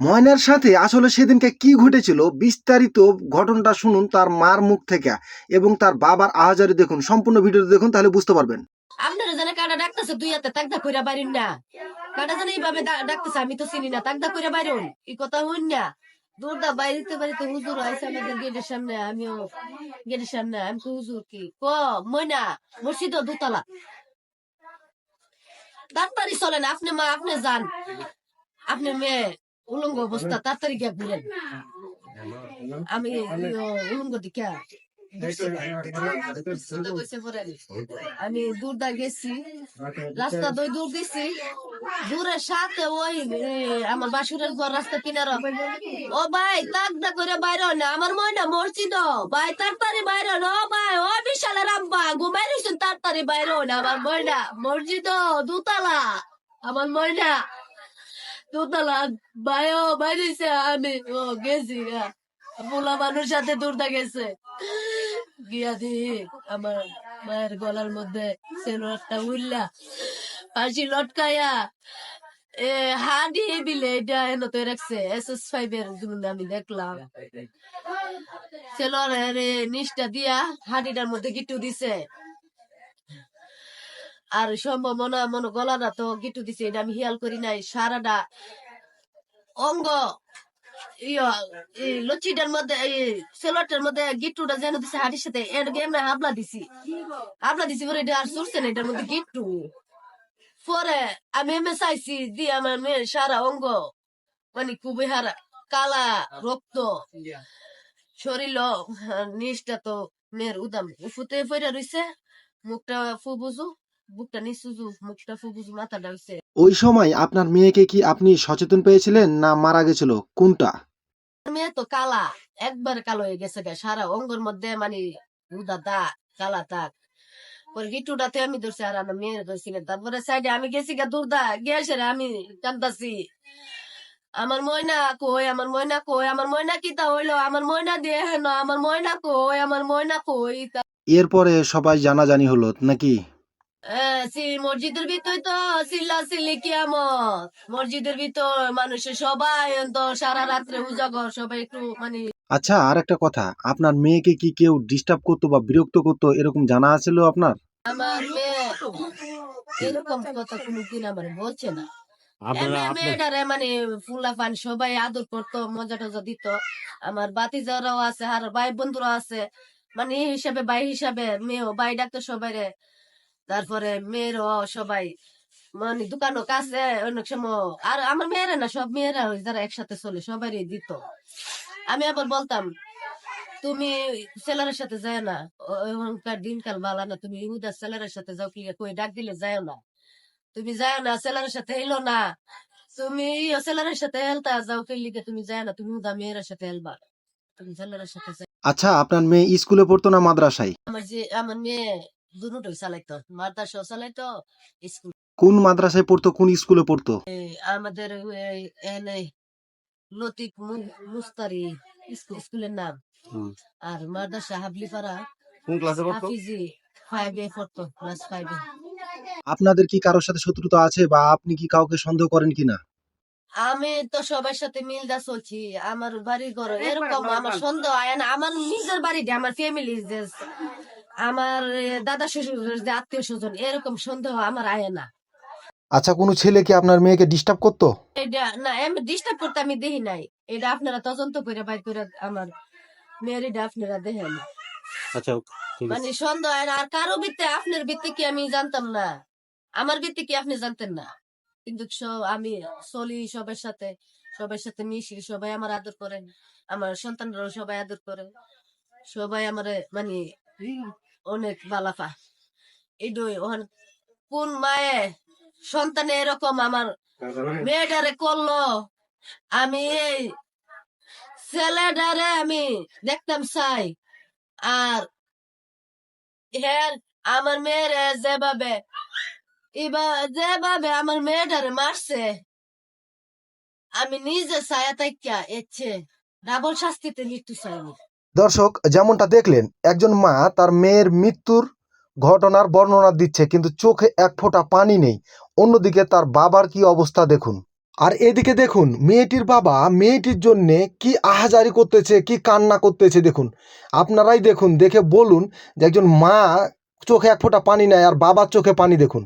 ময়নার সাথে আসলে সেদিনকে কি ঘটেছিল বিস্তারিত ঘটনাটা শুনুন তার মার মুখ থেকে এবং তার বাবার আহাজারি দেখুন। সম্পূর্ণ ভিডিওটা দেখুন তাহলে বুঝতে পারবেন। আপনারা জানে কাটা ডাকতেছে? তাকদা কইরা বাইরেন না। কাটা জানে এইভাবে ডাকতেছে? আমি তো চিনি না। তাকদা কইরা কথা হইন না। বাইরিতে বাড়িতে হুজুর আমাদের গেটের সামনে। আমিও গেটের সামনে। আমি হুজুর কি? ক, ময়না, মসজিদ দুতলা। তাড়াতাড়ি চলেন আপনি মা, আপনি যান। আপনি মেয়ে। উলঙ্গ অবস্থা তাড়াতাড়ি গিয়া ঘুরেন। আমি উলঙ্গ দিকা। আমি দূরদা গেছি। রাস্তা দই দূর গেছি দূরের সাথে ওই আমার বাসুরের ঘর রাস্তা কিনার। ও ভাই তাকদা করে বাইরে না। আমার ময়না মসজিদ। ভাই তাড়াতাড়ি বাইরে হন। ও ভাই ও বিশালের আব্বা ঘুমাই রয়েছেন তাড়াতাড়ি বাইরে না আমার ময়না মসজিদ দুতলা। আমার ময়না দুতলা ও বাইরেছে আমি, ও, গেছি, গা। মানুষ সাথে দূরদা গেছে। গিয়া দি আমার মায়ের গলার মধ্যে সেলোয়ারটা উল্লা ফাঁসি লটকায়া, এ, হাডি বিলে এটা এনে তো রাখছে। এস ফাইভ এর আমি দেখলাম। সেলোয়ারের নিচটা দিয়া হাডিটার মধ্যে গিট্টু দিছে। আর সম্ভব মনে মনে গলাটা তো গিট্টু দিছে, এটা আমি হিয়াল করি নাই। সারাটা অঙ্গ এই মধ্যে, এই সেলোয়ারটার মধ্যে গিট্টুটা যেন দিছে হাড়ির সাথে, এর এমনি হাবলা দিছি। হাবলা দিছি পরে এটা আর চলছে না, এটার মধ্যে গিট্টু পরে আমি এমএ চাইছি দিয়ে আমার মেয়ের সারা অঙ্গ মানে খুবই হারা, কালা রক্ত। শরীর নিচটা তো মেয়ের উদাম। ফুতে ফেরা রইছে, মুখটা ফুবুজু ওই সময় আপনার মেয়েকে কি আপনি সচেতন পেয়েছিলেন না মারা গেছিল? কোনটা? মেয়ে তো কালা একবার কালো হয়ে গেছে গা সারা অঙ্গর মধ্যে মানে উদা দাগ কালা দাগ। পরে গিটুটাতে আমি ধরছি আর আমার ধরছি তারপরে সাইডে আমি গেছি গা আমি কান্দাছি। আমার ময়না কই আমার ময়না কই আমার ময়না কিতা হইল? আমার ময়না দিয়ে হেন আমার ময়না কই আমার ময়না কই তা এরপরে সবাই জানাজানি হলো নাকি? মসজিদের ভিতর তো চিল্লা চিল্লি কিয়ামত। মসজিদের ভিতর মানুষের সবাই তো সারা রাত্রে উজাগর সবাই একটু মানে আচ্ছা আর একটা কথা আপনার মেয়েকে কি কেউ ডিস্টার্ব করতো বা বিরক্ত করতো এরকম জানা আছিল আপনার? আমার মেয়ে এরকম কথা কোনোদিন আমার বলছে না। মেয়েটারে মানে ফুলা পান সবাই আদর করতো মজা টজা দিত। আমার বাতিজারাও আছে আর ভাই বন্ধুরাও আছে। মানে এই হিসাবে ভাই হিসাবে মেয়েও ভাই ডাকতো সবাই রে তারপরে মেয়েরও সবাই। মানে দোকানও কাছে অনেক সময় আর আমার মেয়েরা না সব মেয়েরা যারা একসাথে চলে সবারই দিত। আমি আবার বলতাম তুমি ছেলের সাথে যায় না ওখানকার দিনকাল ভালো না। তুমি উদার ছেলের সাথে যাও কি কই ডাক দিলে যায় না। তুমি যায় না ছেলের সাথে এলো না। তুমি ছেলের সাথে হেলতা যাও কি লিগে তুমি যায় না তুমি উদা মেয়ের সাথে হেলবা। তুমি ছেলের সাথে আচ্ছা আপনার মেয়ে স্কুলে পড়তো না মাদ্রাসায়? আমার যে আমার মেয়ে দুটোই চালাইতো মাদ্রাসাও চালাইতো স্কুল কোন মাদ্রাসায় পড়তো কোন স্কুলে পড়তো? আমাদের এনে লতিক মুস্তারি স্কুল- স্কুলের নাম। আর মাদ্রাসা হাবলিপাড়া কোন ক্লাসে পড়তো? হাফিজি ফাইভ এ পড়তো ক্লাস ফাইভ আপনাদের কি কারোর সাথে শত্রুতা আছে বা আপনি কি কাউকে সন্দেহ করেন কিনা? আমি তো সবার সাথে মিলদা চলছি আমার বাড়ির ঘর এরকম আমার সন্দেহ আয় না আমার নিজের বাড়িতে আমার ফ্যামিলি আমার দাদা শ্বশুর যে আত্মীয় স্বজন এরকম সন্দেহ আমার আয় না। আচ্ছা কোনো ছেলে কি আপনার মেয়েকে ডিস্টার্ব করতো? এটা না আমি ডিস্টার্ব করতে আমি দেখি নাই। এটা আপনারা তদন্ত করে বাইর করে আমার মেয়ের এটা আপনারা দেখেন। আচ্ছা মানে সন্দেহ হয় না আর কারও ভিত্তে আপনার ভিত্তি কি আমি জানতাম না। আমার ভিত্তি কি আপনি জানতেন না? কিন্তু স- আমি চলি সবার সাথে সবার সাথে মিশি সবাই আমার আদর করে। আমার সন্তানরাও সবাই আদর করে। সবাই আমার মানে অনেক বালাফা। এই দুই ওখানে কোন মায়ে সন্তানে এরকম আমার মেয়েটারে করল? আমি এই ছেলেটারে আমি দেখতাম চাই। আর হ্যাঁ আমার মেয়েরে যেভাবে এবার যেভাবে আমার মেয়েটারে মারছে আমি নিজে ছায়া তাইকা এচ্ছে ডাবল শাস্তিতে মৃত্যু চাইনি দর্শক, যেমনটা দেখলেন, একজন মা তার মেয়ের মৃত্যুর ঘটনার বর্ণনা দিচ্ছে, কিন্তু চোখে এক ফোঁটা পানি নেই। অন্যদিকে তার বাবার কি অবস্থা দেখুন। আর এদিকে দেখুন, মেয়েটির বাবা মেয়েটির জন্য কি আহাজারি করতেছে, কি কান্না করতেছে দেখুন। আপনারাই দেখুন, দেখে বলুন যে একজন মা চোখে এক ফোঁটা পানি নেয় আর বাবার চোখে পানি দেখুন।